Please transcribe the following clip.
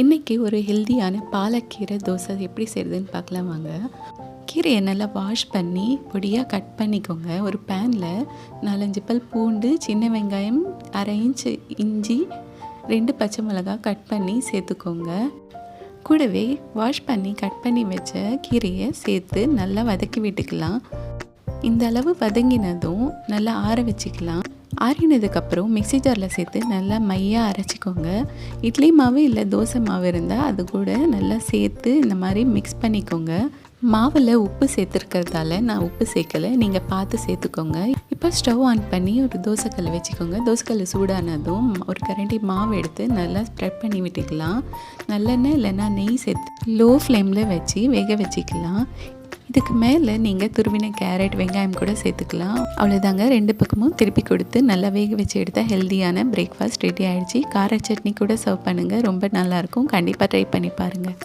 இன்றைக்கி ஒரு ஹெல்தியான பாலக்கீரை தோசை எப்படி செய்கிறதுன்னு பார்க்கலாம் வாங்க. கீரையை நல்லா வாஷ் பண்ணி பொடியாக கட் பண்ணிக்கோங்க. ஒரு பேனில் நாலஞ்சு பல் பூண்டு சின்ன வெங்காயம் அரை இன்ச்சு இஞ்சி ரெண்டு பச்சை மிளகாய் கட் பண்ணி சேர்த்துக்கோங்க. கூடவே வாஷ் பண்ணி கட் பண்ணி வச்ச கீரையை சேர்த்து நல்லா வதக்கி விட்டுக்கலாம். இந்த அளவு வதங்கினதும் நல்லா ஆற வச்சுக்கலாம். ஆறினதுக்கப்புறம் மிக்ஸி ஜாரில் சேர்த்து நல்லா மையாக அரைச்சிக்கோங்க. இட்லி மாவு இல்லை தோசை மாவு இருந்தால் அது கூட நல்லா சேர்த்து இந்த மாதிரி மிக்ஸ் பண்ணிக்கோங்க. மாவில் உப்பு சேர்த்துருக்கிறதால நான் உப்பு சேர்க்கலை. நீங்கள் பார்த்து சேர்த்துக்கோங்க. இப்போ ஸ்டவ் ஆன் பண்ணி ஒரு தோசைக்கல் வச்சுக்கோங்க. தோசைக்கல் சூடானதும் ஒரு கரண்டி மாவு எடுத்து நல்லா ஸ்ப்ரெட் பண்ணி விட்டுக்கலாம். நல்லெண்ணெய் இல்லைன்னா நெய் சேர்த்து லோ ஃப்ளேமில் வச்சு வேக வச்சுக்கலாம். இதுக்கு மேலே நீங்கள் துருவின கேரட் வெங்காயம் கூட சேர்த்துக்கலாம். அவ்வளோதாங்க ரெண்டு பக்கமும் திருப்பி கொடுத்து நல்லா வேக வச்சு எடுத்தால் ஹெல்த்தியான பிரேக்ஃபாஸ்ட் ரெடி ஆகிடுச்சு கார சட்னி கூட சர்வ் பண்ணுங்கள் ரொம்ப நல்லாயிருக்கும் கண்டிப்பாக ட்ரை பண்ணி பாருங்கள்